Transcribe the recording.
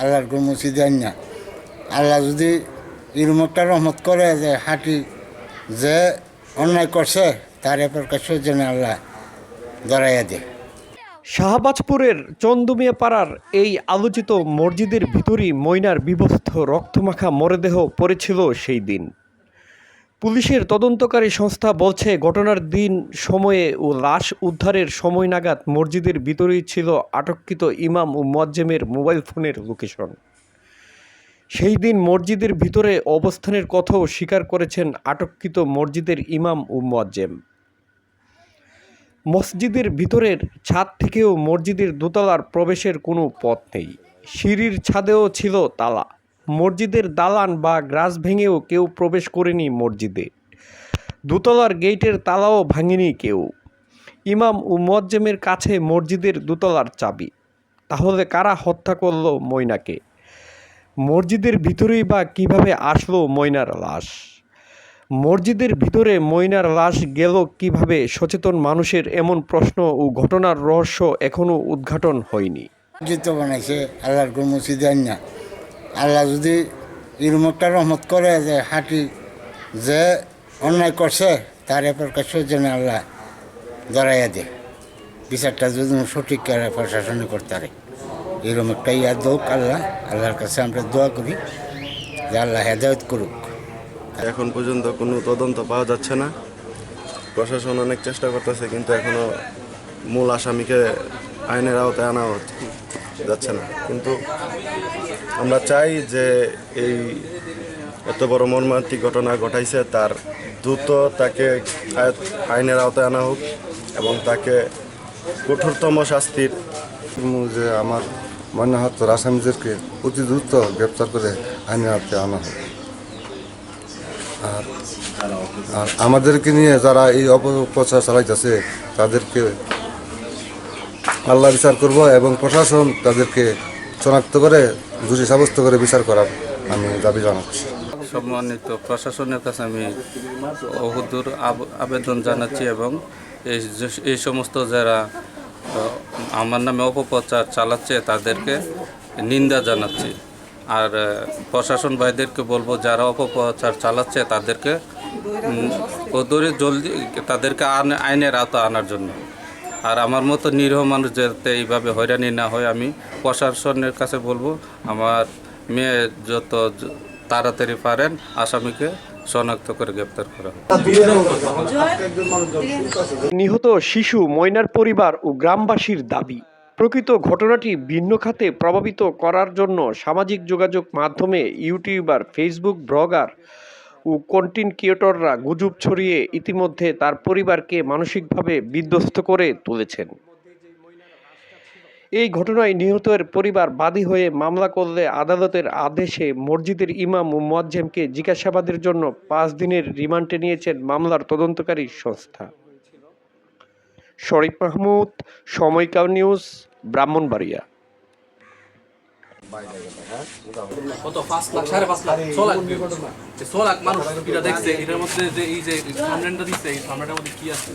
আল্লাহর কোনো দেন না। আল্লাহ যদি এরম রহমত করে যে হাঁটি যে অন্যায় করছে, তার এপর কাছে যেন আল্লাহ ধরাইয়া দেয়। শাহবাজপুরের চন্দুমিয়া পাড়ার এই আলোচিত মসজিদের ভিতরই ময়নার বিবস্ত রক্তমাখা মরদেহ পড়েছিল সেই দিন। পুলিশের তদন্তকারী সংস্থা বলছে, ঘটনার দিন সময়ে ও লাশ উদ্ধারের সময় নাগাদ মসজিদের ভিতরেই ছিল আটককৃত ইমাম ও মোয়াজ্জেমের মোবাইল ফোনের লোকেশন। সেই দিন মসজিদের ভিতরে অবস্থানের কথাও স্বীকার করেছেন আটককৃত মসজিদের ইমাম ও মোয়াজ্জেম। মসজিদের ভিতরের ছাদ থেকেও মসজিদের দোতলার প্রবেশের কোনো পথ নেই। সিঁড়ির ছাদেও ছিল তালা। মসজিদের দালান বা গ্রাস ভেঙেও কেউ প্রবেশ করেনি মসজিদে। দোতলার গেটের তালাও ভাঙেনি কেউ। ইমাম ও মজ্জেমের কাছে মসজিদের দোতলার চাবি। তাহলে কারা হত্যা করল ময়নাকে? মসজিদের ভিতরেই বা কীভাবে আসলো ময়নার লাশ? মসজিদের ভিতরে ময়নার লাশ গেল কীভাবে? সচেতন মানুষের এমন প্রশ্ন ও ঘটনার রহস্য এখনও উদ্ঘাটন হয়নি। মসজিদ বানাইছে, আল্লাহর মুসিদ না। আল্লাহ যদি এরম রহমত করে যে হাঁটি যে অন্যায় করছে, তার এ প্রকাশ জন্য আল্লাহ ধরাইয়া দেয়। বিচারটা যদি সঠিক প্রশাসনে করতে পারে। এরকম একটা ইয়া দোক আল্লাহ, আল্লাহর কাছে আমরা দোয়া করি যে আল্লাহ হেদায়ত করুক। এখন পর্যন্ত কোনো তদন্ত পাওয়া যাচ্ছে না। প্রশাসন অনেক চেষ্টা করতেছে, কিন্তু এখনও মূল আসামিকে আইনের আওতায় আনা যাচ্ছে না। কিন্তু আমরা চাই যে এই এত বড় মর্মান্তিক ঘটনা ঘটাইছে, তার দ্রুত তাকে আইনের আওতায় আনা হোক এবং তাকে কঠোরতম শাস্তির যে আমার মনে হতো আসামিদেরকে অতি দ্রুত গ্রেপ্তার করে আইনের আওতায় আনা হোক। আর আর আমাদেরকে নিয়ে যারা এই অপপ্রচার চালাইতেছে, তাদেরকে আল্লাহ বিচার করব এবং প্রশাসন তাদেরকে শনাক্ত করে, দোষী সাব্যস্ত করে বিচার করার আমি দাবি জানাচ্ছি। সম্মানিত প্রশাসনের কাছে আমি অহুদুর আব- আবেদন জানাচ্ছি এবং এই এই সমস্ত যারা আমার নামে অপপ্রচার চালাচ্ছে তাদেরকে নিন্দা জানাচ্ছি। আর প্রশাসন ভাইদেরকে বলব, যারা অপপ্রচার চালাচ্ছে তাদেরকে ওদরে জলদি, তাদেরকে আইন- আইনের আওতা আনার জন্য। আর আমার মতো নিরীহ মানুষ যাতে এইভাবে হয়রানি না হয়, আমি প্রশাসনের কাছে বলব, আমার মেয়ে যত তাড়াতাড়ি পারেন, আসামিকে শনাক্ত করে গ্রেপ্তার করা নিহত শিশু ময়নার পরিবার ও গ্রামবাসীর দাবি, প্রকৃত ঘটনাটি ভিন্ন খাতে প্রভাবিত করার জন্য সামাজিক যোগাযোগ মাধ্যমে ইউটিউবার, ফেসবুক ব্লগার ও কন্টেন্ট ক্রিয়েটররা গুজব ছড়িয়ে ইতিমধ্যে তার পরিবারকে মানসিকভাবে বিধ্বস্ত করে তুলেছেন। এই ঘটনায় নিহতের পরিবার বাদী হয়ে মামলা করলে আদালতের আদেশে মসজিদের ইমাম ও মোয়াজ্জেমকে জিজ্ঞাসাবাদের জন্য পাঁচ দিনের রিমান্ডে নিয়েছেন মামলার তদন্তকারী সংস্থা। শরীফ মাহমুদ, সময়কাল নিউজ, ব্রাহ্মণবাড়িয়া। কত? পাঁচ লাখ, সাড়ে পাঁচ লাখ, ছ লাখ ছ লাখ মানুষ এটা দেখছে। এটার মধ্যে যে এই যে সামনেটা দিচ্ছে এই সামনেটার মধ্যে কি আছে?